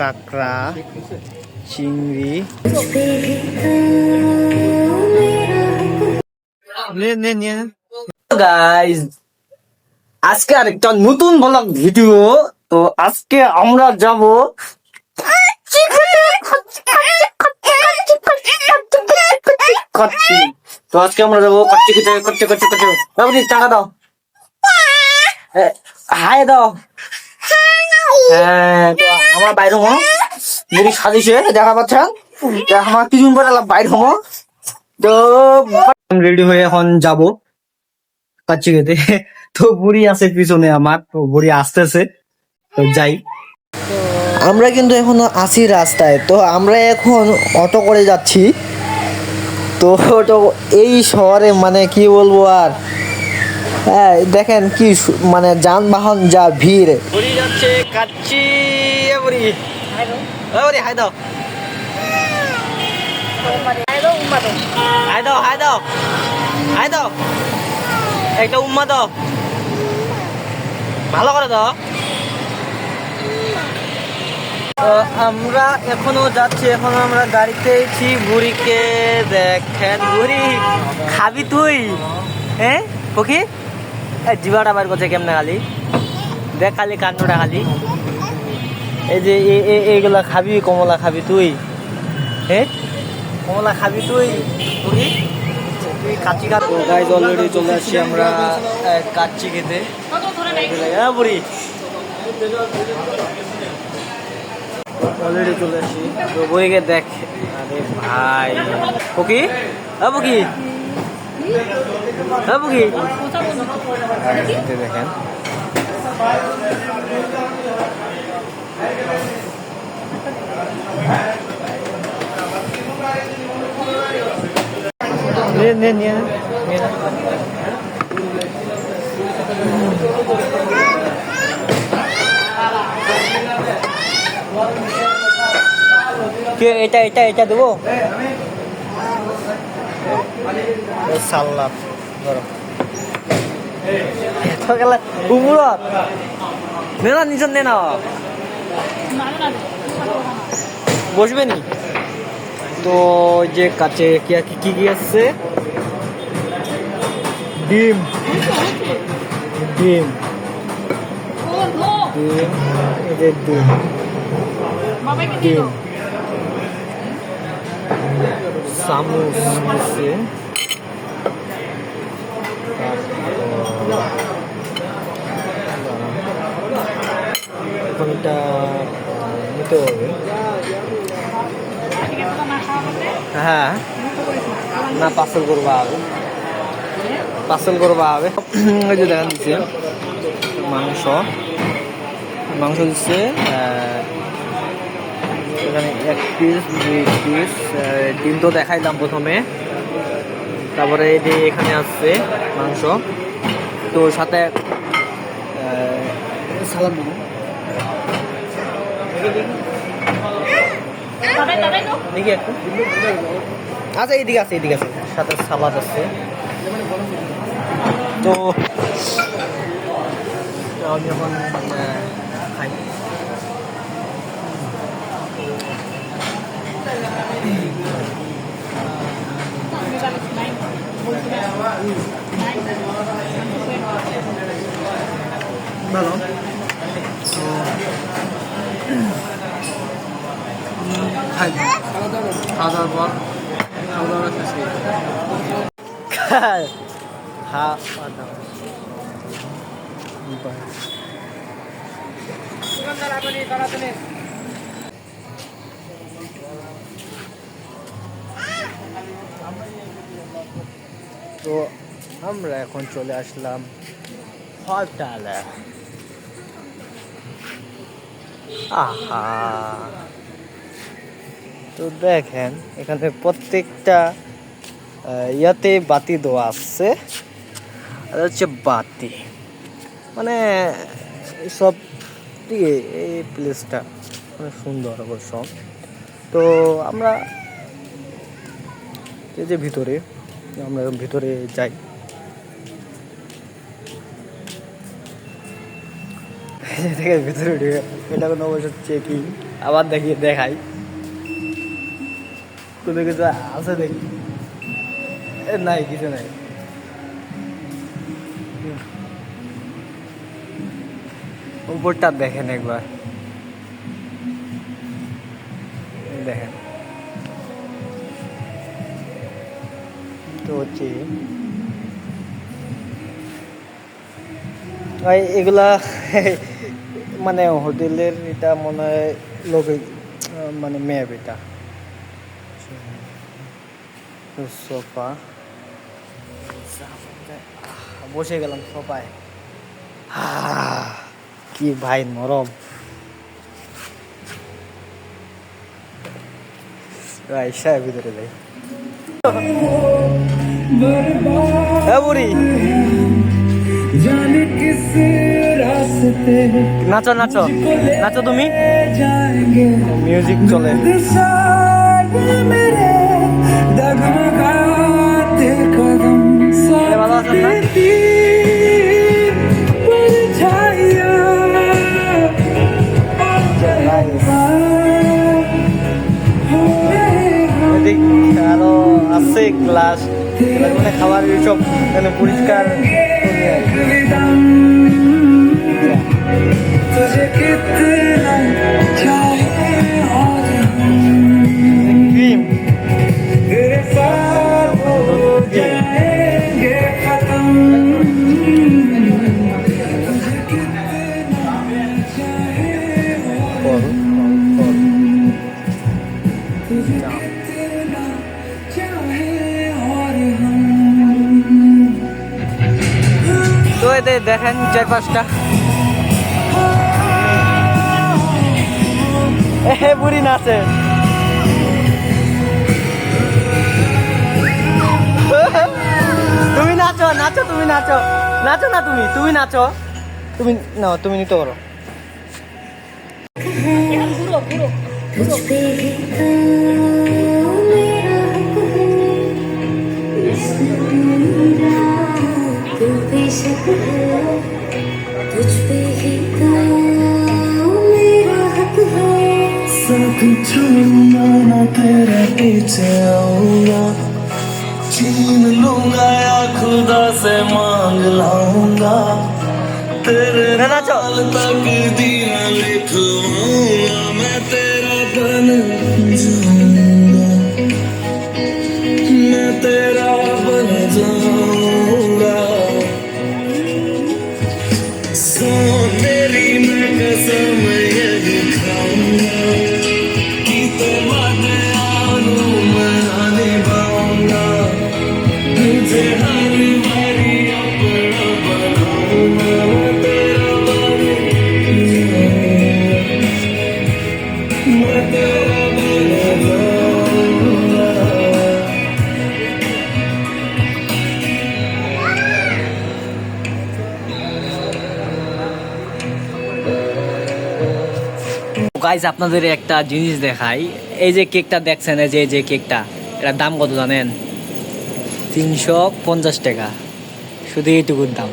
কাঁকড়া, চিংড়ি। গাইজ আজকে আরেকটা নতুন ব্লগ ভিডিও তো আজকে আমরা যাব তো আজকে আমরা যাব কাচ্চি খেতে, কাচ্চি কাচ্চি বাবুজি, টাকা দাও। হাই দাও। আমার বাইরে হমো যদি সাজিছে দেখা পাচ্ছেন আমার পরে হমো তো রেডি হয়ে এখন যাব। খেতে। তো বুড়ি আছে পিছনে আমার, তো বুড়ি আসতেছে। তো যাই। আমরা কিন্তু এখনও আসি রাস্তায়। তো আমরা এখন অটো করে যাচ্ছি। তো এই শহরে মানে কি বলব আর? হ্যাঁ দেখেন কি মানে যানবাহন যা ভিড়। যাচ্ছে কাচ্চি হাই দাও। হাই দাও হাই দাও হাই দাও। একটা উম্মা দাও। ভালো করে দাও। তো আমরা এখনও যাচ্ছি এখন আমরা গাড়িতে এসেছি বুড়িকে দেখেন। বুড়ি খাবি তুই? হ্যাঁ ওকে জিবাটা বার করছে কেমনে খালি? দেখ খালি কান্ডটা খালি। এই যে এ- এ- এইগুলা খাবি কমলা খাবি তুই। হ্যাঁ কমলা খাবি তুই? তুই? কাচ্চি খা গাইজ অলরেডি চলে আসছি আমরা কাচ্চি খেতে। হ্যাঁ বুড়ি। অলরেডি চলে আসছি। তো দেখ। আরে ভাই। পকি হ্যাঁ পকি হ্যাঁ পকি দেখেন নে নে নে নে। কে এটা এটা এটা দেবো সাল্লাদ ধরো এত গেলা কুমুরত নে না নিচন নে না। বসবে নি? তো যে কাছে কি কি কি আসছে ডিম। ডিম। ডিম ডিম। ডিম চামচ দিচ্ছে হ্যাঁ। না, পার্সেল করবা হবে পার্সেল করবা হবে এই যে দেখা দিচ্ছে মাংস। মাংস দিচ্ছে এখানে এক পিস দুই পিস ডিম তো দেখাইলাম প্রথমে। তারপরে এই যে এখানে আসছে মাংস। তো সাথে সালাদ দেবো। দেখি একটু। আচ্ছা এইদিকে আছে এইদিকে আছে। সাথে সালাদ আছে। তো আমি এখন খাই। ভালো খাই খাওয়া দাওয়ার তো আমরা এখন চলে আসলাম হরতালে আহা। তো দেখেন, এখানে প্রত্যেকটা ইয়াতে বাতি দেওয়া আছে। আর হচ্ছে বাতি। মানে সব দিয়ে এই প্লেসটা অনেক সুন্দর অবশ্য। তো আমরা এই যে ভিতরে, আমরা ভিতরে যাই। থেকে ভিতরে ঢুকে এটা কোনো অবশ্য চেকিং আবার দেখি, দেখাই। কোনো কিছু আছে দেখি। নাই, কিছু নাই। উপরটা দেখেন একবার। দেখেন। তো হচ্ছে এগুলা মানে হোটেলের এটা মনে হয় লোকে মানে মেয়ে এটা সোফা। বসে গেলাম সোফায়। কি ভাই নরম। আইসায় ভিতরে যাই। হ্যাঁ বুড়ি। জানি কিসে নাচো নাচো। নাচো তুমি? মিউজিক চলে। আছে ক্লাস মানে খাবার এইসব মানে পরিষ্কার। দেখেন চার পাঁচটা এ, বুড়ি নাচে। তুমি নাচো নাচো, তুমি নাচো। নাচো না তুমি তুমি নাচো। তুমি, না, তুমি নিতে পারো Thank you. ही तो मेरा हक है इसमें तू बेशक है तुझ पे ही तो मेरा हक है साथ छोड़ूंगा ना तेरे पीछे आऊंगा छीन लूंगा या खुदा से मांग लाऊंगा तेरे ना नाचो। नाल तक दिया গাইজ আপনাদের একটা জিনিস দেখাই। এই যে কেকটা দেখছেন এই যে এই যে কেকটা এটার দাম কত জানেন? তিনশো পঞ্চাশ টাকা। শুধু এইটুকুর দাম।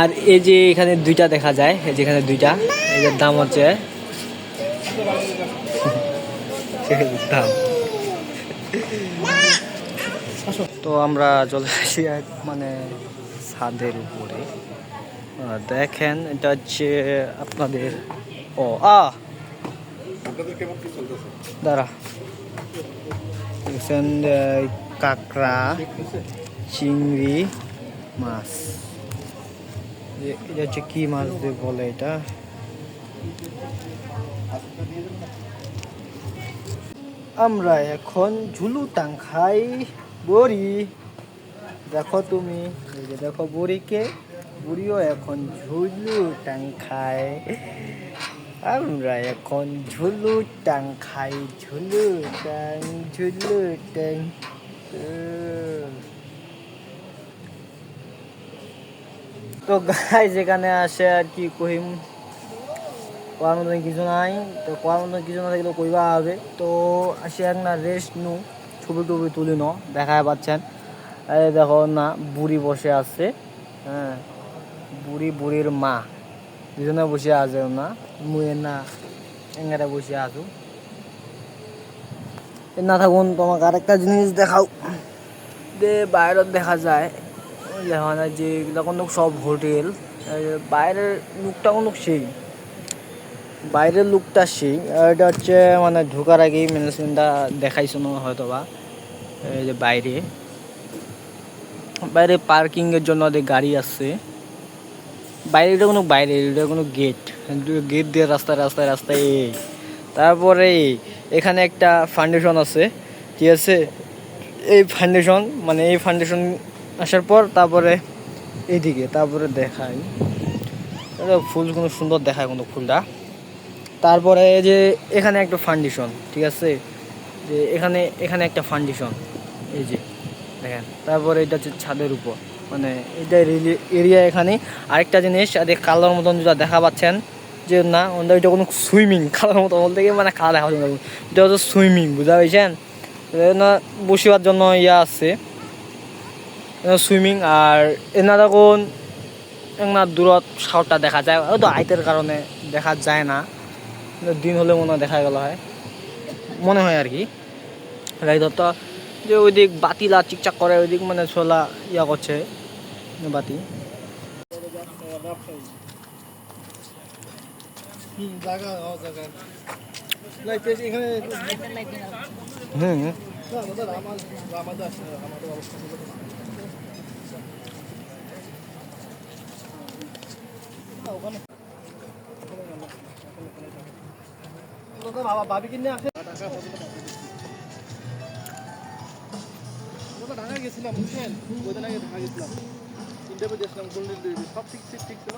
আর এই যে এখানে দুইটা দেখা যায় এই যে এখানে দুইটা এটার দাম হচ্ছে দাম। তো আমরা চলে আসি এক মানে ছাদের উপরে। দেখেন, এটা হচ্ছে আপনাদের ও, আ! দাঁড়া। কাঁকড়া, চিংড়ি মাছ। এটা হচ্ছে কি মাছ বলে এটা? আমরা এখন ঝুলু টাং খাই বড়ি। দেখো তুমি দেখো বুড়িকে। বুড়িও এখন ঝুলু টাং খায়। আমরা এখন ঝুলু টাং খাই, ঝুলু টাং ঝুলু টাং। তো গাই যেখানে আসে আর কি কহিম। কোয়ার মতন কিছু নাই, তো কোয়ার মতন কিছু না থাকলে কইবা হবে তো আসি এক না রেস্ট নু, ছবি টবি তুলি ন দেখা পাচ্ছেন। দেখো না, বুড়ি বসে আছে হ্যাঁ। বুড়ি বুড়ির মা। দুজনে বসে আছে না মুই না এঙ্গারে বসে আছো। না থাকুন, তোমাকে আরেকটা জিনিস দেখাও। যে বাইরে দেখা যায়। দেখা যায় যে, এগুলো সব হোটেল। বাইরের লুকটা কোনো সেই। বাইরের লুকটা সেই। এটা হচ্ছে মানে ঢোকার আগেই ম্যানেজমেন্টটা দেখাইছো না হয়তো বা এই যে বাইরে। বাইরে পার্কিংয়ের জন্য ওদের গাড়ি আছে বাইরে এটা কোনো বাইরে, এটা কোনো গেট গেট দিয়ে রাস্তায় রাস্তায় রাস্তায় এই তারপরে এখানে একটা ফাউন্ডেশন আছে ঠিক আছে? এই ফাউন্ডেশন মানে এই ফাউন্ডেশন আসার পর তারপরে এইদিকে, তারপরে দেখায় ফুল কোনো সুন্দর দেখায় কোনো ফুলটা। তারপরে যে এখানে একটা ফাউন্ডেশন ঠিক আছে? যে এখানে এখানে একটা ফাউন্ডেশন এই যে, দেখেন। তারপরে এটা হচ্ছে ছাদের উপর। মানে এটা এরিয়া এখানে আরেকটা জিনিস, আর কালোর মতন যেটা দেখা পাচ্ছেন, যে না, ওটা এটা কোনো সুইমিং কালোর মতো বলতে গিয়ে মানে কালা দেখা যাবে এটা হচ্ছে সুইমিং বুঝা পেয়েছেন না বসিবার জন্য ইয়া আছে। সুইমিং আর এনা দেখুন না দূরত সাউটা দেখা যায়। হয়তো হাইটের কারণে দেখা যায় না। দিন হলে মনে হয় দেখা গেল হয়। মনে হয় আর কি। রাইত তো যে ওইদিক বাতিলা চিকচাক করে, ওইদিক মানে ছোলা ইয়া করছে। বাতি হুম ভাবি কিনে আসে ঢাকা গেছিলাম ঢাকা গেছিলাম ইন্টারভিউ দিয়েছিলাম গোল্ডেন সব ঠিক ঠিক ঠিক ছিল